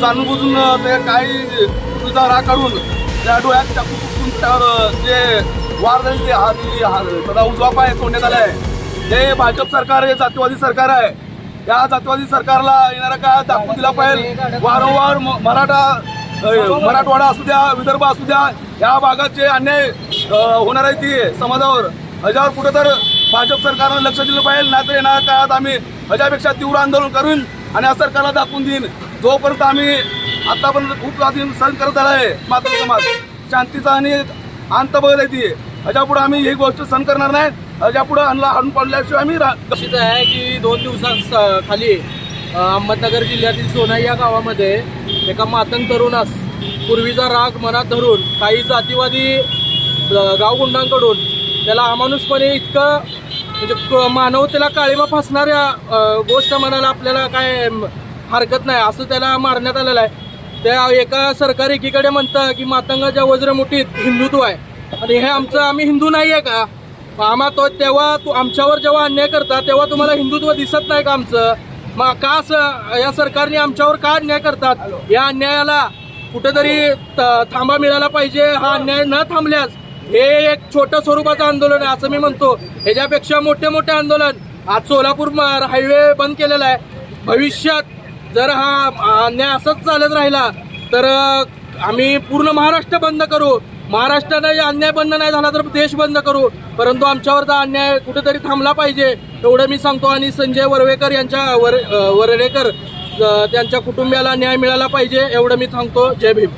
जाणून बुजून ते काही तुझा राग काढून त्या डोळ्यात चाकू त्यावर जे वार झाली ते हा ती हा उजवा पाय तोडण्यात आलाय. हे भाजप सरकार हे जातीवादी सरकार आहे. या जातीवादी सरकारला येणारा काळात दाखवून दिला पाहिजे. वारंवार मराठा मराठवाडा असू द्या विदर्भ असू द्या या भागात जे अन्याय होणार आहे ती समाजावर. ह्याच्यावर कुठं तर भाजप सरकारनं लक्ष दिलं पाहिजे. नाहीतर येणाऱ्या काळात आम्ही ह्याच्यापेक्षा तीव्र आंदोलन करून. आणि या सरकारला दाखवून देईन. जोपर्यंत आम्ही आतापर्यंत खूप आधी सहन करत आला आहे मात्र समाज शांतीचा आणि अंत बघत आहे ती. ह्याच्यापुढे आम्ही ही गोष्ट सहन करणार नाही. ह्याच्यापुढे आणला पडल्याशिवाय आम्ही कशीच आहे की दोन दिवसां खाली अहमदनगर जिल्ह्यातील सोनाई या गावामध्ये एका मातंग तरुणास पूर्वीचा राग मनात धरून काही जातीवादी गावगुंडांकडून त्याला अमानुषपणे इतकं म्हणजे क- मानवतेला काळीमा फासणाऱ्या गोष्ट म्हणायला आपल्याला काय हरकत नाही. असं त्याला मारण्यात आलेलं आहे. त्या एका सरकार एकीकडे म्हणतं की मातंगाच्या वज्रमुठीत हिंदुत्व आहे. आणि हे आमचं आम्ही हिंदू नाही आहे का आम्हा तो तेव्हा तू आमच्यावर जेव्हा अन्याय करता तेव्हा तुम्हाला हिंदुत्व दिसत नाही का आमचं? मग का असं या सरकारने आमच्यावर का अन्याय करतात? या अन्यायाला कुठेतरी त- थांबा मिळाला पाहिजे. हा अन्याय न थांबल्यास हे एक छोटं स्वरूपाचं आंदोलन आहे असं मी म्हणतो. ह्याच्यापेक्षा मोठे मोठे आंदोलन आज सोलापूर म- हायवे बंद केलेला आहे. भविष्यात जर हा अन्याय असंच चालत राहिला तर आम्ही पूर्ण महाराष्ट्र बंद करू. महाराष्ट्राने अन्याय बंद नाही झाला तर देश बंद करू. परंतु आमच्यावरचा अन्याय कुठेतरी थांबला पाहिजे एवढं मी सांगतो. आणि संजय वरवेकर यांच्या वर वरडेकर त्यांच्या कुटुंबियाला न्याय मिळाला पाहिजे एवढं मी सांगतो. जय भीम.